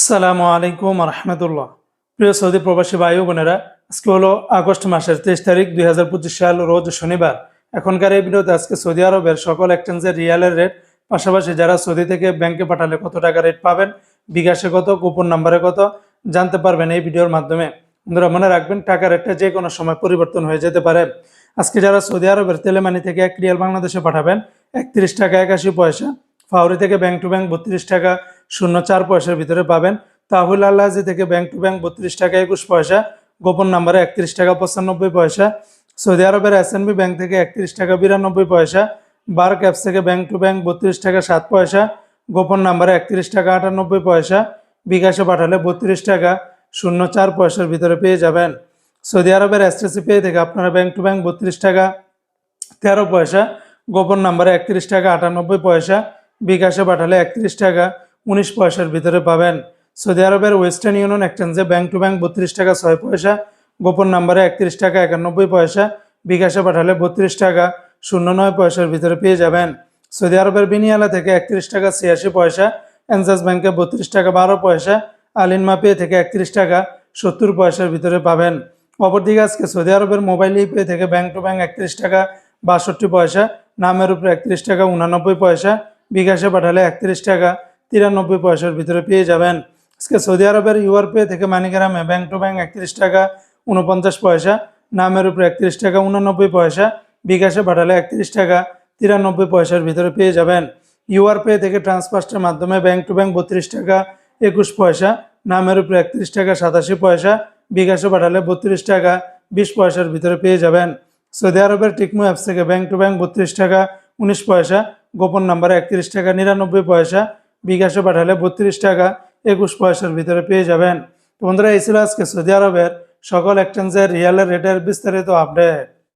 আসসালামু আলাইকুম রহমতুল্লাহ প্রিয় সৌদি প্রবাসী ভাই বোনেরা, আজকে হলো আগস্ট মাসের তেইশ তারিখ দুই হাজার পঁচিশ সাল, রোজ শনিবার। এখনকার এই ভিডিওতে আজকে সৌদি আরবের সকল এক্সচেঞ্জের রিয়ালের রেট, পাশাপাশি যারা সৌদি থেকে ব্যাংকে পাঠালে কত টাকা রেট পাবেন, বিকাশে কত, কুপন নাম্বারে কত, জানতে পারবেন এই ভিডিওর মাধ্যমে। বন্ধুরা, মনে রাখবেন, টাকা রেটটা যে কোনো সময় পরিবর্তন হয়ে যেতে পারে। আজকে যারা সৌদি আরবের তেলেমানি থেকে এক রিয়াল বাংলাদেশে পাঠাবেন, একত্রিশ টাকা একাশি পয়সা, ফাউরি থেকে ব্যাংক টু ব্যাংক বত্রিশ টাকা শূন্য চার পয়সার ভিতরে পাবেন। তাহুল আল্লাহাজি থেকে ব্যাংক টু ব্যাংক বত্রিশ টাকা একুশ পয়সা, গোপন নাম্বারে একত্রিশ টাকা পঁচানব্বই পয়সা, সৌদি আরবের এসএনবি ব্যাংক থেকে একত্রিশ টাকা বিরানব্বই পয়সা বার ক্যাপস থেকে ব্যাংক টু ব্যাংক বত্রিশ টাকা সাত পয়সা, গোপন নাম্বারে একত্রিশ টাকা আটানব্বই পয়সা, বিকাশে পাঠালে বত্রিশ টাকা শূন্য চার পয়সার ভিতরে পেয়ে যাবেন। সৌদি আরবের এসটিসি পে থেকে আপনারা ব্যাংক টু ব্যাংক বত্রিশ টাকা তেরো পয়সা, গোপন নাম্বারে একত্রিশ টাকা আটানব্বই পয়সা, বিকাশে পাঠালে একত্রিশ টাকা উনিশ পয়সার ভিতরে পাবেন। সৌদি আরবের ওয়েস্টার্ন ইউনিয়ন এক্সচেঞ্জে ব্যাংক টু ব্যাংক বত্রিশ টাকা ছয় পয়সা, গোপন নাম্বারে একত্রিশ টাকা একানব্বই পয়সা, বিকাশে পাঠালে বত্রিশ টাকা শূন্য নয় পয়সার ভিতরে পেয়ে যাবেন। সৌদি আরবের বিনিয়ালা থেকে একত্রিশ টাকা ছিয়াশি পয়সা, এনজাস ব্যাংকে বত্রিশ টাকা বারো পয়সা আলিনমা পে থেকে একত্রিশ টাকা সত্তর পয়সার ভিতরে পাবেন। অপরদিকে আজকে সৌদি আরবের মোবাইল ইপে থেকে ব্যাংক টু ব্যাংক একত্রিশ টাকা বাষট্টি পয়সা, নামের উপরে একত্রিশ টাকা উনানব্বই পয়সা, বিকাশে পাঠালে একত্রিশ টাকা তিরানব্বই পয়সার ভিতরে পেয়ে যাবেন। আজকে সৌদি আরবের ইউআর পে থেকে মানিগ্রামে ব্যাংক টু ব্যাংক একত্রিশ টাকা উনপঞ্চাশ পয়সা, নামের উপরে একত্রিশ টাকা উনানব্বই পয়সা, বিকাশে পাঠালে একত্রিশ টাকা তিরানব্বই পয়সার ভিতরে পেয়ে যাবেন। ইউআর পে থেকে ট্রান্সফার্স্টের মাধ্যমে ব্যাংক টু ব্যাংক বত্রিশ টাকা একুশ পয়সা, নামের উপরে একত্রিশ টাকা সাতাশি পয়সা, বিকাশে পাঠালে বত্রিশ টাকা বিশ পয়সার ভিতরে পেয়ে যাবেন। সৌদি আরবের টিকমো অ্যাপস থেকে ব্যাংক টু ব্যাংক বত্রিশ টাকা উনিশ পয়সা, গোপন নাম্বারে একত্রিশ টাকা নিরানব্বই পয়সা বিকাশে পাঠালে বত্রিশ টাকা একুশ পয়সার ভিতরে পেয়ে যাবেন। বন্ধুরা, এই ছিল আজকে সৌদি আরবের সকল এক্সচেঞ্জের রিয়ালের রেটের বিস্তারিত আপডেট